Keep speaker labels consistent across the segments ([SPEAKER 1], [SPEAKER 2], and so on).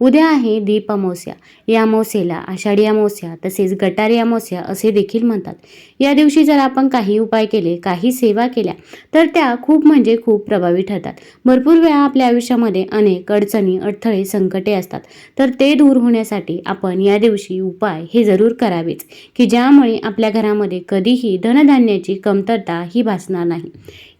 [SPEAKER 1] उद्या आहे दीप अमावस्या. या अमावस्येला आषाढी अमावस्या तसेच गटारी अमावस्या असे देखील म्हणतात. या दिवशी जर आपण काही उपाय केले काही सेवा केल्या तर त्या खूप म्हणजे खूप प्रभावी ठरतात. भरपूर वेळा आपल्या आयुष्यामध्ये अनेक अडचणी अडथळे संकटे असतात. तर ते दूर होण्यासाठी आपण या दिवशी उपाय हे जरूर करावेच की ज्यामुळे आपल्या घरामध्ये कधीही धनधान्याची कमतरता ही भासणार नाही.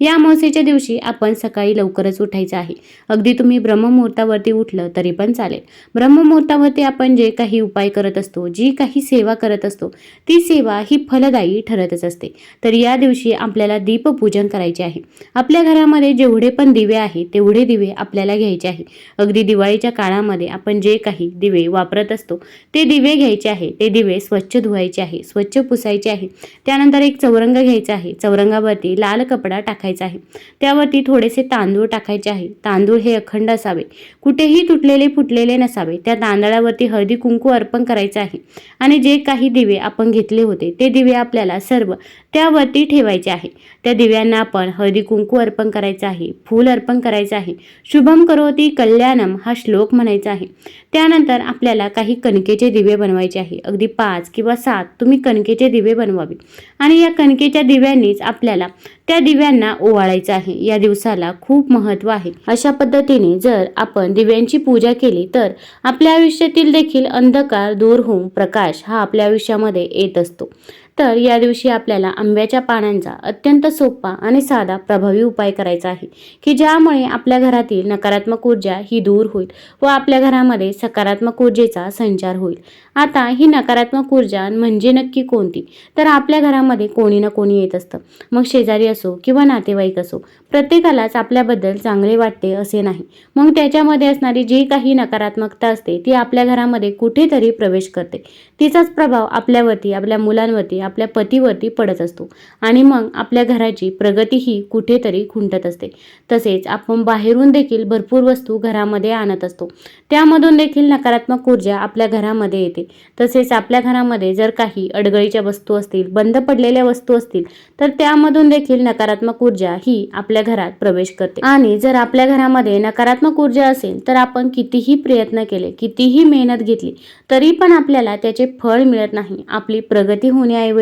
[SPEAKER 1] या अमावस्येच्या दिवशी आपण सकाळी लवकरच उठायचं आहे. अगदी तुम्ही ब्रह्ममुहूर्तावरती उठलं तरी पण चालेल. ब्रह्ममुहूर्तावरती आपण जे काही उपाय करत असतो जी काही सेवा करत असतो ती सेवा ही फलदायी ठरतच असते. तर या दिवशी आपल्याला दीपपूजन करायचे आहे. आपल्या घरामध्ये जेवढे पण दिवे आहेत तेवढे दिवे आपल्याला घ्यायचे आहे. अगदी दिवाळीच्या काळामध्ये आपण जे काही दिवे वापरत असतो ते दिवे घ्यायचे आहे. ते दिवे स्वच्छ धुवायचे आहे स्वच्छ पुसायचे आहे. त्यानंतर एक चौरंग घ्यायचा आहे. चौरंगावरती लाल कपडा टाकायचा आहे. त्यावरती थोडेसे तांदूळ टाकायचे आहे. तांदूळ हे अखंड असावे. कुठेही तुटलेले फुटलेले नसावे. त्या तांदळावरती हळदी कुंकू अर्पण करायचे आहे. आणि जे काही दिवे आपण घेतले होते ते दिवे आपल्याला सर्व त्यावरती ठेवायचे आहे. त्या दिव्यांना आपण हळदी कुंकू अर्पण करायचं आहे फूल अर्पण करायचं आहे. शुभम करोती कल्याणम हा श्लोक म्हणायचा आहे. त्यानंतर आपल्याला काही कणकेचे दिवे बनवायचे आहे. अगदी पाच किंवा सात तुम्ही कणकेचे दिवे बनवावे. आणि या कणकेच्या दिव्यांनीच आपल्याला त्या दिव्यांना ओवाळायचं आहे. या दिवसाला खूप महत्त्व आहे. अशा पद्धतीने जर आपण दिव्यांची पूजा केली तर आपल्या आयुष्यातील देखील अंधकार दूर होऊन प्रकाश हा आपल्या आयुष्यामध्ये येत असतो. तर या दिवशी आपल्याला आंब्याच्या पानांचा अत्यंत सोपा आणि साधा प्रभावी उपाय करायचा आहे की ज्यामुळे आपल्या घरातील नकारात्मक ऊर्जा ही दूर होईल व आपल्या घरामध्ये सकारात्मक ऊर्जेचा संचार होईल. आता ही नकारात्मक ऊर्जा म्हणजे नक्की कोणती? तर आपल्या घरामध्ये कोणी ना कोणी येत असतं. मग शेजारी असो किंवा नातेवाईक असो प्रत्येकालाच आपल्याबद्दल चांगले वाटते असे नाही. मग त्याच्यामध्ये असणारी जी काही नकारात्मकता असते ती आपल्या घरामध्ये कुठेतरी प्रवेश करते. तिचाच प्रभाव आपल्यावरती आपल्या मुलांवरती आपल्या पतीवरती पडत असतो. आणि मग आपल्या घराची प्रगती ही कुठेतरी खुंटत असते. तसेच आपण बाहेरून देखील भरपूर वस्तू घरामध्ये आणत असतो. त्यामधून देखील नकारात्मक ऊर्जा आपल्या घरामध्ये येते. तसेच आपल्या घरामध्ये जर काही अडगळीच्या वस्तू असतील बंद पडलेल्या वस्तू असतील तर त्यामधून देखील नकारात्मक ऊर्जा ही आपल्या घरात प्रवेश करते. आणि जर आपल्या घरामध्ये नकारात्मक ऊर्जा असेल तर आपण कितीही प्रयत्न केले कितीही मेहनत घेतली तरी पण आपल्याला त्याचे फळ मिळत नाही. आपली प्रगती होण्याऐवजी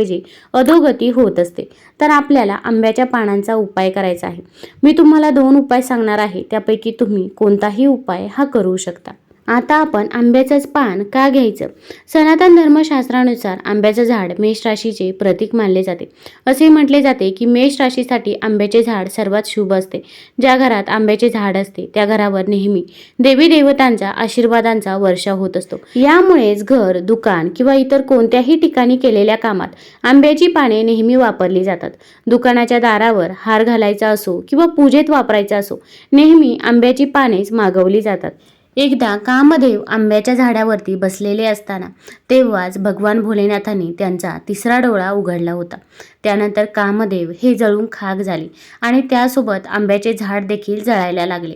[SPEAKER 1] अधोगती होत असते. तर आपल्याला आंब्याच्या पानांचा उपाय करायचा आहे. मी तुम्हाला दोन उपाय सांगणार आहे. त्यापैकी तुम्ही कोणताही उपाय हा करू शकता. आता आपण आंब्याचंच पान का घ्यायचं? सनातन धर्मशास्त्रानुसार आंब्याचं झाड मेष राशीचे प्रतीक मानले जाते. असे म्हटले जाते की मेष राशीसाठी आंब्याचे झाड सर्वात शुभ असते. ज्या घरात आंब्याचे झाड असते त्या घरावर नेहमी देवी देवतांचा आशीर्वादांचा वर्षा होत असतो. यामुळेच घर दुकान किंवा इतर कोणत्याही ठिकाणी केलेल्या कामात आंब्याची पाने नेहमी वापरली जातात. दुकानाच्या दारावर हार घालायचा असो किंवा पूजेत वापरायचा असो नेहमी आंब्याची पानेच मागवली जातात. एकदा कामदेव आंब्याच्या झाडावरती बसलेले असताना तेव्हाच भगवान भोलेनाथांनी त्यांचा तिसरा डोळा उघडला होता. त्यानंतर कामदेव हे जळून खाक झाले आणि त्यासोबत आंब्याचे झाड देखील जळायला लागले.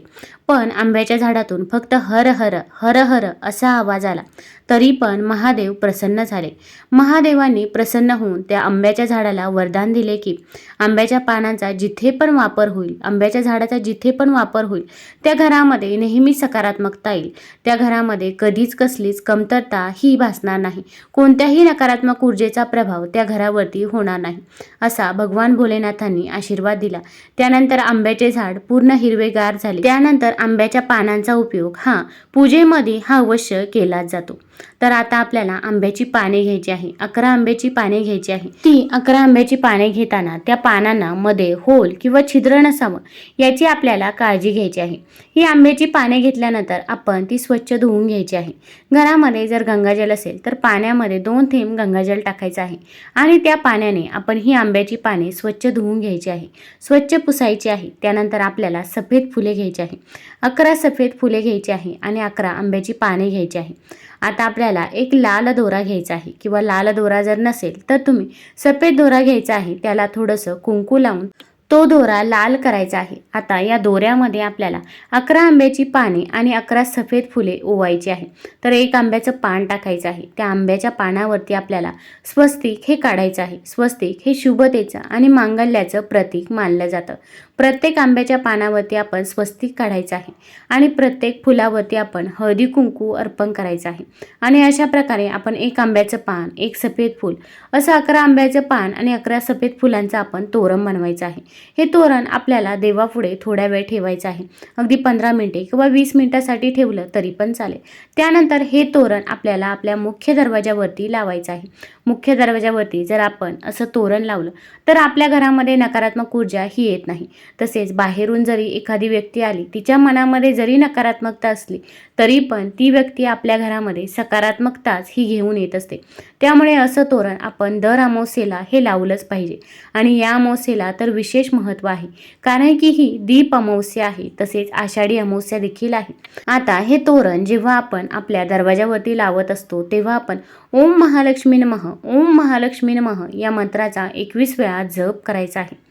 [SPEAKER 1] पण आंब्याच्या झाडातून फक्त हर हर हर हर असा आवाज आला. तरी पण महादेव प्रसन्न झाले. महादेवांनी प्रसन्न होऊन त्या आंब्याच्या झाडाला वरदान दिले की आंब्याच्या पानांचा जिथे पण वापर होईल आंब्याच्या झाडाचा जिथे पण वापर होईल त्या घरामध्ये नेहमी सकारात्मकता येईल. त्या घरामध्ये कधीच कसलीच कमतरता ही भासणार नाही. कोणत्याही नकारात्मक ऊर्जेचा प्रभाव त्या घरावरती होणार नाही असा भगवान भोलेनाथांनी आशीर्वाद दिला. त्यानंतर आंब्याचे झाड पूर्ण हिरवेगार झाले. त्यानंतर आंब्याच्या पानांचा उपयोग हा पूजेमध्ये हा अवश्य केला जातो. तर आता आपल्याला आंब्याची पाने घ्यायची आहे. अकरा आंब्याची पाने घ्यायची आहे. ती अकरा आंब्याची पाने घेताना त्या पानांना मध्ये होल किंवा छिद्र नसावं याची आपल्याला काळजी घ्यायची आहे. ही आंब्याची पाने घेतल्यानंतर आपण ती स्वच्छ धुवून घ्यायची आहे. घरामध्ये जर गंगाजल असेल तर पाण्यामध्ये दोन थेंब गंगाजल टाकायचं आहे आणि त्या पाण्याने आपण ही आंब्याची पाने स्वच्छ धुवून घ्यायची आहे. स्वच्छ पुसायची आहे. त्यानंतर आपल्याला सफेद फुले घ्यायची आहे. अकरा सफेद फुले घ्यायची आहे आणि अकरा आंब्याची पाने घ्यायची आहे. आता आपल्याला एक लाल दोरा घ्यायचा आहे किंवा लाल दोरा जर नसेल तर तुम्ही सफेद दोरा घ्यायचा आहे त्याला थोडंसं कुंकू लावून तो दोरा लाल करायचा आहे. आता या दोऱ्यामध्ये आपल्याला अकरा आंब्याची पाने आणि अकरा सफेद फुले ओवायची आहे. तर एक आंब्याचं पान टाकायचं आहे. त्या आंब्याच्या पानावरती आपल्याला स्वस्तिक हे काढायचं आहे. स्वस्तिक हे शुभतेचं आणि मांगल्याचं प्रतीक मानलं जातं. प्रत्येक आंब्याच्या पानावरती आपण स्वस्तिक काढायचं आहे आणि प्रत्येक फुलावरती आपण हळदी कुंकू अर्पण करायचं आहे. आणि अशा प्रकारे आपण एक आंब्याचं पान एक सफेद फूल असं अकरा आंब्याचं पान आणि अकरा सफेद फुलांचं आपण तोरण बनवायचं आहे. हे तोरण आपल्याला देवापुढे थोड्या वेळ ठेवायचं आहे. अगदी पंधरा मिनिटे किंवा वीस मिनिटासाठी ठेवलं तरी पण चालेल. त्यानंतर हे तोरण आपल्याला आपल्या मुख्य दरवाजावरती लावायचं आहे. मुख्य दरवाजावरती जर आपण असं तोरण लावलं तर आपल्या घरामध्ये नकारात्मक ऊर्जा ही येत नाही. तसेच बाहेरून जरी एखादी व्यक्ती आली तिच्या मनामध्ये जरी नकारात्मकता असली तरी पण ती व्यक्ती आपल्या घरामध्ये सकारात्मकताच ही घेऊन येत असते. त्यामुळे असं तोरण आपण दर अमावस्येला हे लावलंच पाहिजे. आणि या अमावस्येला तर विशेष महत्त्व आहे. कारण की ही दीप अमावस्या आहे तसेच आषाढी अमावस्या देखील आहे. आता हे तोरण जेव्हा आपण आपल्या दरवाजावरती लावत असतो तेव्हा आपण ओम महालक्ष्मी नमः ओम महालक्ष्मी नमः या मंत्राचा एकवीस वेळा जप करायचा आहे.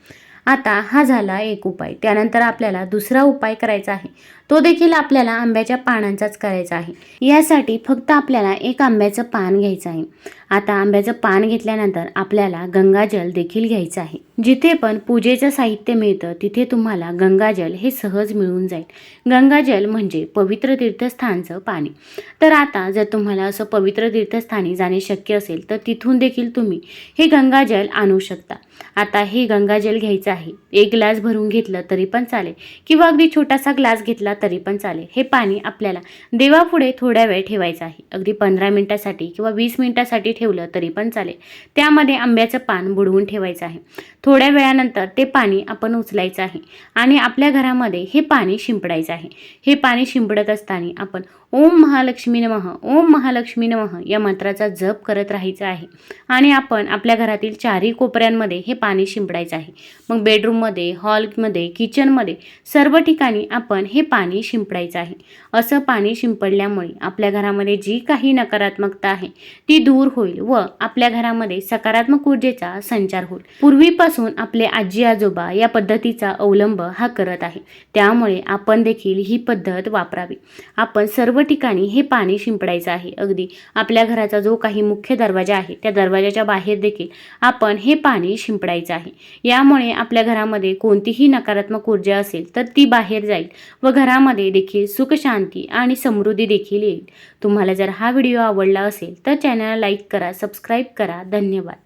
[SPEAKER 1] आता हा झाला एक उपाय. त्यानंतर आपल्याला दुसरा उपाय करायचा आहे. तो देखील आपल्याला आंब्याच्या पानांचाच करायचा आहे. यासाठी फक्त आपल्याला एक आंब्याचं पान घ्यायचं आहे. आता आंब्याचं पान घेतल्यानंतर आपल्याला गंगाजल देखील घ्यायचं आहे. जिथे पण पूजेचं साहित्य मिळतं तिथे तुम्हाला गंगाजल हे सहज मिळून जाईल. गंगाजल म्हणजे पवित्र तीर्थस्थानचं पाणी. तर आता जर तुम्हाला असं पवित्र तीर्थस्थानी जाणे शक्य असेल तर तिथून देखील तुम्ही हे गंगाजल आणू शकता. आता हे गंगाजल घ्यायचं आहे. एक ग्लास भरून घेतलं तरी पण चालेल. किंवा अगदी छोटासा ग्लास घेतला तरी पण चालेल. हे पाणी आपल्याला देवापुढे थोड्या वेळ ठेवायचं आहे. अगदी पंधरा मिनटासाठी किंवा वीस मिनटासाठी ठेवलं तरी पण चालेल. त्यामध्ये आंब्याचं पान बुडवून ठेवायचं आहे. थोड्या वेळानंतर ते पाणी आपण उचलायचं आहे आणि आपल्या घरामध्ये हे पाणी शिंपडायचं आहे. हे पाणी शिंपडत असताना आपण ओम महालक्ष्मी नमः ओम महालक्ष्मी नमः या मंत्राचा जप करत राहायचा आहे आणि आपण आपल्या घरातील चारही कोपऱ्यांमध्ये हे पाणी शिंपडायचं आहे. मग बेडरूममध्ये हॉलमध्ये किचनमध्ये सर्व ठिकाणी आपण हे पाणी शिंपडायचं आहे. असं पाणी शिंपडल्यामुळे आपल्या घरामध्ये जी काही नकारात्मकता आहे ती दूर होईल व आपल्या घरामध्ये सकारात्मक ऊर्जेचा संचार होईल. पूर्वीपासून आपले आजी आजोबा या पद्धतीचा अवलंब हा करत आहे. त्यामुळे आपण देखील ही पद्धत वापरावी. आपण सर्व ठिकाणी हे पाणी शिंपडायचं आहे. अगदी आपल्या घराचा जो काही मुख्य दरवाजा आहे त्या दरवाजाच्या बाहेर देखील आपण हे पाणी शिंपडायचं आहे. यामुळे आपल्या घरामध्ये कोणतीही नकारात्मक ऊर्जा असेल तर ती बाहेर जाईल व घरा घरामध्ये देखील सुखशांती आणि समृद्धी देखील येईल. तुम्हाला जर हा व्हिडिओ आवडला असेल तर चॅनलला लाईक करा सबस्क्राईब करा. धन्यवाद.